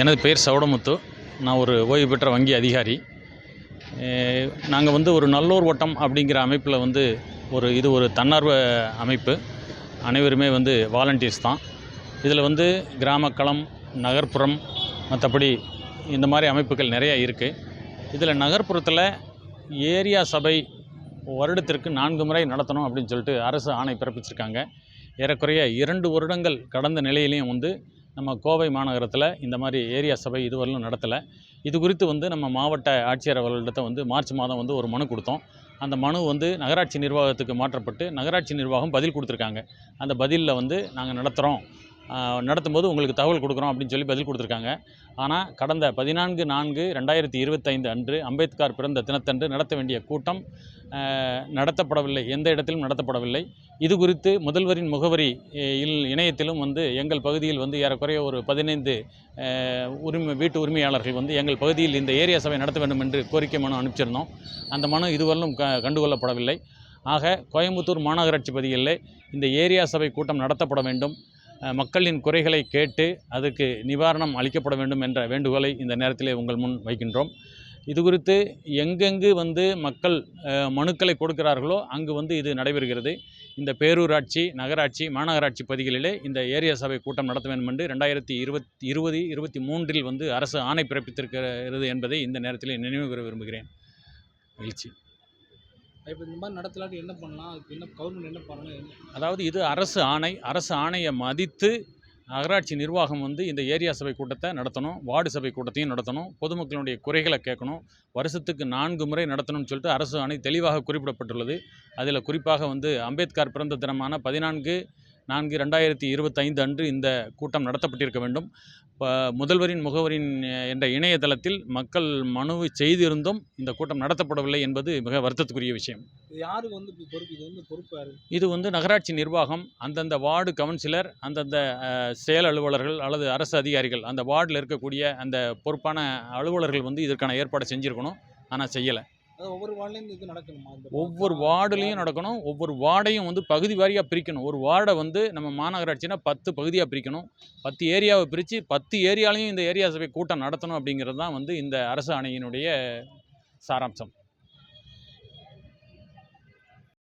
எனது பெயர் சவுடமுத்து நான் ஒரு ஓய்வு பெற்ற வங்கி அதிகாரி. நாங்கள் வந்து ஒரு நல்லூர் ஓட்டம் அப்படிங்கிற அமைப்பில் வந்து ஒரு இது ஒரு தன்னார்வ அமைப்பு. அனைவருமே வந்து வாலண்டியர்ஸ் தான். இதில் வந்து கிராமக்களம் நகர்ப்புறம் மற்றபடி இந்த மாதிரி அமைப்புகள் நிறையா இருக்குது இதில் நகர்ப்புறத்தில் ஏரியா சபை வருடத்திற்கு நான்கு முறை நடத்தணும் அப்படின்னு சொல்லிட்டு அரசு ஆணை பிறப்பிச்சிருக்காங்க. ஏறக்குறைய இரண்டு வருடங்கள் கடந்த நிலையிலையும் வந்து நம்ம கோவை மாநகரத்தில் இந்த மாதிரி ஏரியா சபை இதுவரையிலும் நடத்தலை. இது குறித்து வந்து நம்ம மாவட்ட ஆட்சியர் அவர்களிடத்த வந்து மார்ச் மாதம் வந்து ஒரு மனு கொடுத்தோம். அந்த மனு வந்து நகராட்சி நிர்வாகத்துக்கு மாற்றப்பட்டு நகராட்சி நிர்வாகம் பதில் கொடுத்துருக்காங்க. அந்த பதிலில் வந்து நாங்கள் நடத்துகிறோம் நடத்தும்போது உங்களுக்கு தகவல் கொடுக்குறோம் அப்படின்னு சொல்லி பதில் கொடுத்துருக்காங்க. ஆனால் கடந்த பதினான்கு நான்கு ரெண்டாயிரத்தி இருபத்தைந்து அன்று அம்பேத்கர் பிறந்த தினத்தன்று நடத்த வேண்டிய கூட்டம் நடத்தப்படவில்லை. எந்த இடத்திலும் நடத்தப்படவில்லை. இது குறித்து முதல்வரின் முகவரி இல் இணையத்திலும் வந்து எங்கள் பகுதியில் வந்து ஏறக்குறைய ஒரு பதினைந்து உரிமை வீட்டு உரிமையாளர்கள் வந்து எங்கள் பகுதியில் இந்த ஏரியா சபை நடத்த வேண்டும் என்று கோரிக்கை மனு அனுப்பிச்சிருந்தோம். அந்த மனு இதுவரையிலும் க கண்டுகொள்ளப்படவில்லை. ஆக கோயம்புத்தூர் மாநகராட்சி பகுதிகளில் இந்த ஏரியா சபை கூட்டம் நடத்தப்பட வேண்டும். மக்களின் குறைகளை கேட்டு அதுக்கு நிவாரணம் அளிக்கப்பட வேண்டும் என்ற வேண்டுகோளை இந்த நேரத்திலே உங்கள் முன் வைக்கின்றோம். இது குறித்து எங்கெங்கு வந்து மக்கள் மனுக்களை கொடுக்கிறார்களோ அங்கு வந்து இது நடைபெறுகிறது. இந்த பேரூராட்சி நகராட்சி மாநகராட்சி பகுதிகளிலே இந்த ஏரியா சபை கூட்டம் நடத்த வேண்டும் என்று ரெண்டாயிரத்தி இருபத்தி இருபது இருபத்தி மூன்றில் வந்து அரசு ஆணை பிறப்பித்திருக்கிறது என்பதை இந்த நேரத்தில் நினைவு கூற விரும்புகிறேன். மகிழ்ச்சி. இப்போ இந்த மாதிரி நடத்தலாட்டி என்ன பண்ணலாம்? அதுக்கு என்ன கவர்மெண்ட் என்ன பண்ணலாம்? அதாவது இது அரசு ஆணை அரசு ஆணையை மதித்து நகராட்சி நிர்வாகம் வந்து இந்த ஏரியா சபை கூட்டத்தை நடத்தணும் வார்டு சபை கூட்டத்தையும் நடத்தணும் பொதுமக்களுடைய குறைகளை கேட்கணும் வருஷத்துக்கு நான்கு முறை நடத்தணும்னு சொல்லிட்டு அரசு ஆணை தெளிவாக குறிப்பிடப்பட்டுள்ளது. அதில் குறிப்பாக வந்து அம்பேத்கர் பிறந்த தினமான பதினான்கு நான்கு ரெண்டாயிரத்தி இருபத்தைந்து அன்று இந்த கூட்டம் நடத்தப்பட்டிருக்க வேண்டும். முதல்வரின் முகவரின் என்ற இணையதளத்தில் மக்கள் மனுவை செய்திருந்தும் இந்த கூட்டம் நடத்தப்படவில்லை என்பது மிக வருத்தத்துக்குரிய விஷயம். வந்து பொறுப்பு? இது வந்து யாரு? இது வந்து நகராட்சி நிர்வாகம் அந்தந்த வார்டு கவுன்சிலர் அந்தந்த செயல் அலுவலர்கள் அல்லது அரசு அதிகாரிகள் அந்த வார்டில் இருக்கக்கூடிய அந்த பொறுப்பான அலுவலர்கள் வந்து இதற்கான ஏற்பாடு செஞ்சுருக்கணும். ஆனால் செய்யலை. ஒவ்வொரு வார்டுலேயும் இது நடக்கணுமா அந்த ஒவ்வொரு வார்டுலேயும் நடக்கணும். ஒவ்வொரு வார்டையும் வந்து பகுதி வாரியாக பிரிக்கணும். ஒரு வார்டை வந்து நம்ம மாநகராட்சினா பத்து பகுதியாக பிரிக்கணும். பத்து ஏரியாவை பிரித்து பத்து ஏரியாலையும் இந்த ஏரியா சபை கூட்டம் நடத்தணும் அப்படிங்கிறது தான் வந்து இந்த அரசு ஆணையினுடைய சாராம்சம்.